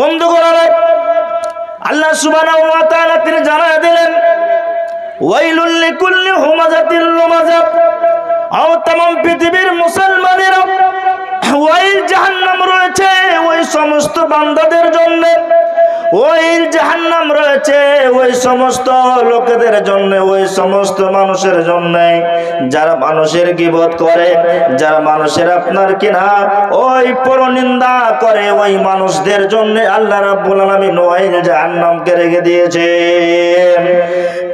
বন্ধু করার আল্লাহ সুবহানাহু ওয়া তিনি জানায় দিলেন, ওয়াইলুল লিকুল্লি পৃথিবীর মুসলমানেরা ওয়াইল জাহান্নাম রয়েছে ওই সমস্ত বান্দাদের জন্য। ওই জাহান্নাম রয়েছে, ওই সমস্ত লোকেদের জন্য, ওই সমস্ত মানুষের জন্য। যারা মানুষের গিবত করে, যারা মানুষের আপনার কিনা, ওই পরনিন্দা করে, ওই মানুষদের জন্য আল্লাহ রাব্বুল আলামিন ওই জাহান্নামকে রেখে দিয়েছে।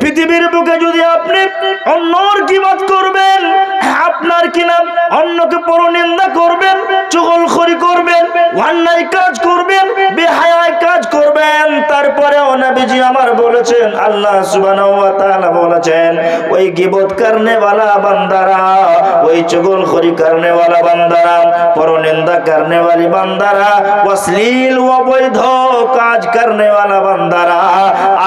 পৃথিবীর বুকে যদি আপনি অন্যর গিবত করবেন, আপনার কিনা অন্যকে পরনিন্দা করবেন, চুগলখড়ি করবেন, অন্যায় কাজ করবেন নবীজি আমার বলেছেন আল্লাহ সুবহানাহু ওয়া তাআলা বলেছেন ওই গিবত করনে वाला বান্দারা ওই চুগলখড়ি করনে वाला বান্দারা পরনিন্দা করনে वाली বান্দারা অশ্লীল অবৈধ কাজ করনে वाला বান্দারা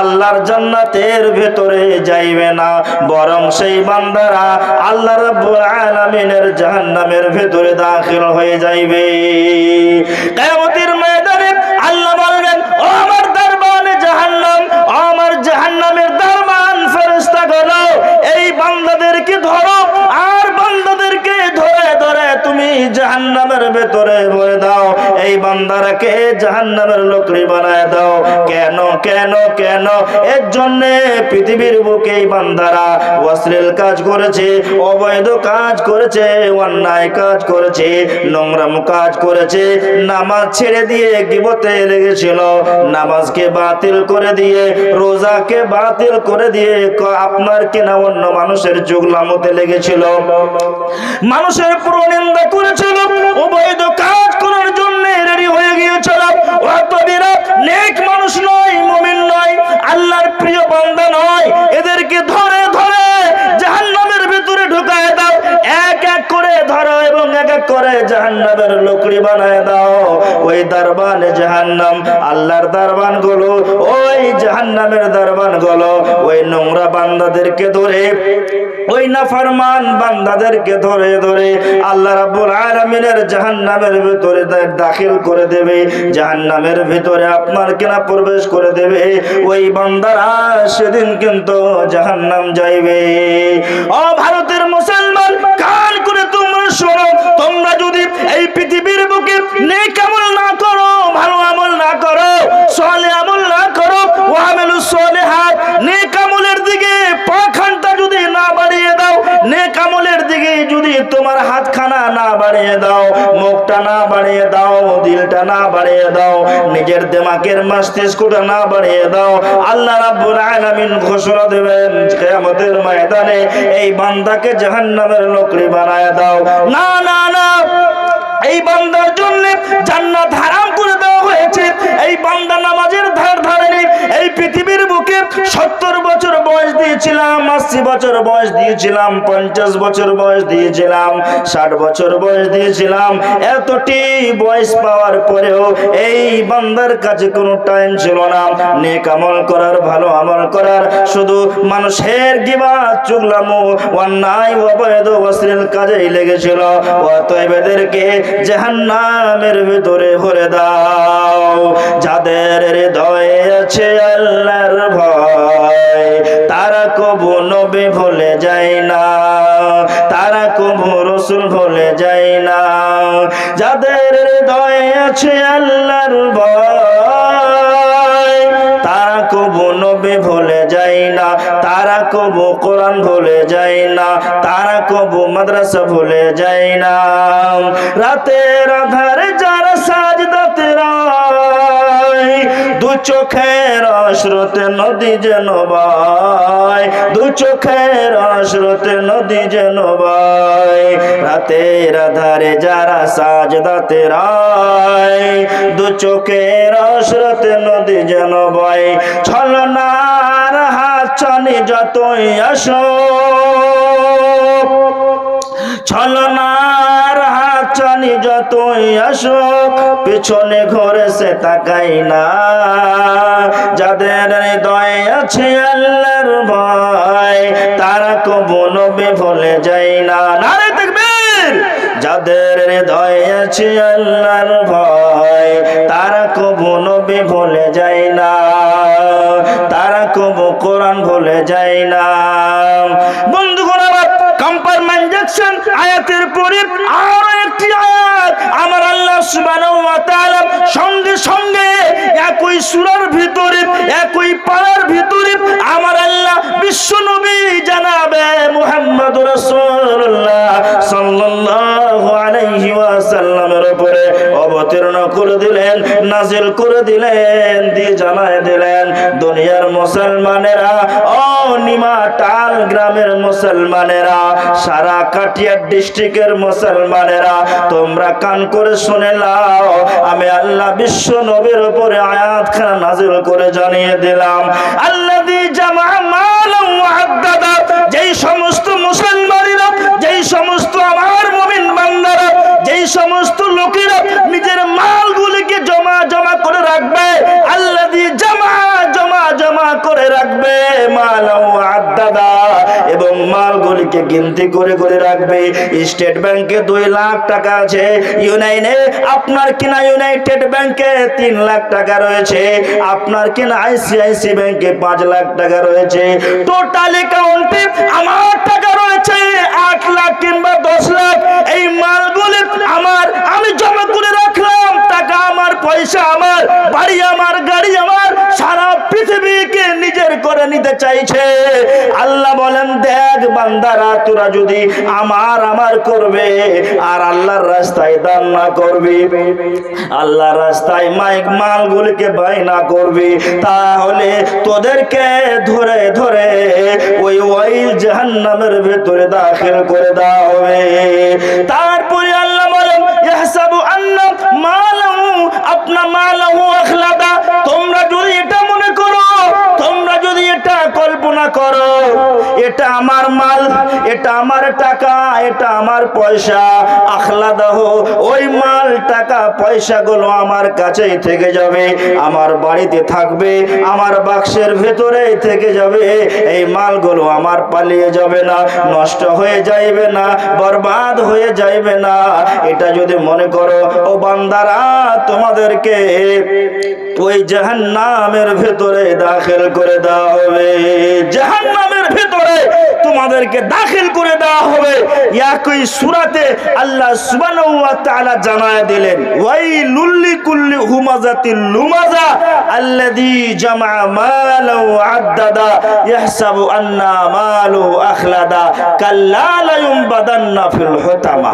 আল্লাহর জান্নাতের ভেতরে যাইবে না বরং সেই বান্দারা আল্লাহ রাব্বুল আলামিনের জাহান্নামের ভেতরে দাখিল হয়ে যাইবে কিয়ামতের ভেতরে এই বান্দারাকে জাহান্নামের লোকরি বানায় দাও। কেন কেন কেন? এর জন্য পৃথিবীর বুকে এই বান্দারা অশ্লীল কাজ করেছে, অবৈধ কাজ করেছে, অন্যায় কাজ করেছে, নোংরাম কাজ করেছে, নামাজ ছেড়ে দিয়ে গিবতে লেগেছিল। নামাজকে বাতিল করে দিয়ে, রোজাকে বাতিল করে দিয়ে আপনার কেনা অন্য মানুষের যুগলামতে লেগেছিল। মানুষের প্রনিন্দা করেছিল, অবৈধ কাজ করার মানুষ নয়, মুমিন নয়, আল্লাহর প্রিয় বান্দা নয়। এদেরকে ধরে ধরে জাহান্নামের ভিতরে ঢুকায় এক এক করে ধরো এক এক করে জাহান্নামের লোকড়ি বানায় দাও। দারবানে জাহান্নাম, আল্লাহরগুলো ওই জাহান্নামের দারবানগুলো ওই নোংরা বান্দাদেরকে ধরে, ওই বান্দাদেরকে ধরে ধরে আল্লাহ রাব্বুল আলামিনের জাহান্নামের ভিতরে দাখিল করে দেবে। জাহান্নামের ভিতরে আপনার কেনা প্রবেশ করে দেবে। ওই বান্দারা সেদিন কিন্তু জাহান্নাম যাইবে। ও ভারতের মুসলমান কান করে তোমরা শোনো? তোমরা যদি এই পৃথিবীর বুকে নেক না বাড়িয়ে দাও, মুখটা না বাড়িয়ে দাও, দিলটা না বাড়িয়ে দাও, নিজের দেমাকের মস্তিষ্কটা না বাড়িয়ে দাও। আল্লাহ রাব্বুল আলামিন ঘোষণা দেবেন, কিয়ামতের ময়দানে এই বান্দাকে জাহান্নামের লোকরি বানায় দাও। না না না, এই বান্দার জন্য জান্নাত হারাম করে দেওয়া হয়েছে। এই বান্দা নামাজের ধার ধারেনি, এই পৃথিবীর বুকে সত্তর বছর বয়স দিয়েছিলাম। আশি বছর বয়স দিয়েছিলাম, পঞ্চাশ বছর বয়স দিয়েছিলাম, ষাট বছর বয়স দিয়েছিলাম। এতটি বয়স পাওয়ার পরেও এই বান্দার কাছে কোনো টাইম ছিল না। নেক আমল করার, ভালো আমল করার, শুধু মানুষের গিবা, চুগলামো, অন্যায়, অবৈধ, অশ্লীল কাজেই লেগেছিল। অতএব এদেরকে জাহান্নামের ভিতরে ভরে দাও। যাদের হৃদয়ে আছে আল্লাহর ভয়, তারা কবু নবী ভুলে যায় না, তারা কবু রসুল ভুলে যায় না। যাদের হৃদয়ে আছে আল্লাহর তারা কবু নবী ভুলে যায় না, তারা কবু কোরআন ভুলে যায় না, তারা কবু মাদ্রাসা ভুলে যায় না। রাতের আধারে যারা সাজদাতে রায় দু চোখের অশ্রুতে নদী যেন বাই দু চোখের অশ্রুতে নদী যেন বাই রাতের আধারে যারা সাজদাতে রায় দু চোখের অশ্রুতে নদী যেন বয়, ছলনার হাত চানি যতই আসো, ছলনার হাত চানি যতই আসুক, পিছনে ঘরে সে তাকাই না। যাদের হৃদয়ে আছে আল্লাহর ভয়, তারা কবু নবী ভুলে যায় না। নারে দেখবেন যাদের হৃদয় আছে আল্লাহর ভয়, তারা কবু নবী ভুলে যায় না। তারা কবু কোরআন ভুলে যায় না। বন্ধুগণ, আমার জ্যাকসন আয়াতের পরে আরও একই সুরার ভিতরে একই পাড়ার ভিতরে আমার আল্লাহ বিশ্ব নবী জানাবে মুহাম্মদ রাসূলুল্লাহ সাল্লাল্লাহু ওয়াসাল্লামের উপরে অবতীর্ণ করে দিলেন, নাজিল করে দিলেন, দিয়ে জানায় দিলেন, দুনিয়ার মুসলমানেরা ও নিমা টাল গ্রামের মুসলমানেরা, সারা কাটিয়ার ডিস্ট্রিক্টের মুসলমানেরা, তোমরা কান করে শুনে লাও আমি আল্লাহ বিশ্ব নবীর উপরে আয়াত খানা নাজিল করে জানিয়ে দিলাম। আল্লাহ দি জামা ওয়াহাদ্দাদা যেই সমস্ত মুসলমানেরা সমস্ত লোকেরা নিজের মালগুলিকে জমা জমা করে রাখবে। আল্লাহ জমা করে রাখবে মাল আদাদা এবং মালগুলিকে গিনতি করে করে রাখবে। স্টেট ব্যাংকে দুই লাখ টাকা আছে। ইউনাইনে আপনার কিনা ইউনাইটেড ব্যাংকে তিন লাখ টাকা রয়েছে। আপনার কিনা আইসিআইসি ব্যাংকে পাঁচ লাখ টাকা রয়েছে। টোটাল অ্যাকাউন্টে আমার টাকা রয়েছে আট লাখ কিংবা দশ লাখ। এই মালগুলি আমার, আমি জমা করে রাখলাম। টাকা আমার, পয়সা আমার, বাড়ি আমার করে নিতে চাইছে। আল্লাহ বলেন, দেখ বান্দারা, তোরা যদি আমার আমার করবে, আর আল্লাহর রাস্তায় দান না করবি, আল্লাহর রাস্তায় মাইক মালগুলিকে বাই না করবি, তাহলে তোদেরকে ধরে ধরে ওই ওই জাহান্নামের ভেতরে দাখিল করে দেওয়া হবে। তারপরে আল্লাহ এটা আমার মাল, এটা আমার টাকা, এটা আমার পয়সা। আখলাদাহ, ওই মাল, টাকা পয়সা গুলো আমার কাছেই থেকে যাবে, আমার বাড়িতে থাকবে, আমার বাক্সের ভেতরে থেকে যাবে, এই মালগুলো আমার পালিয়ে যাবে না, নষ্ট হয়ে যাইবে না, বরবাদ হয়ে যাইবে না। এটা যদি মনে করো, ও বান্দারা, তোমাদেরকে ওই জাহান্নামের ভেতরে দাখিল করে দেওয়া হবে। জাহান্নামের ভেতরে তোমাদেরকে দাখিল করে দেওয়া হবে। একই সূরাতে আল্লাহ সুবহানাহু ওয়া তাআলা জানায় দিলেন, ওয়াইলুল লিকুল্লি হুমাজাতিল লুমাজা আল্লাযী জামা মালা ওয়া আদ্দাদা ইয়াহসাবু আন্না মালু আখলাদা কাল্লা লা ইউমবাদান্না ফিল হুতামা।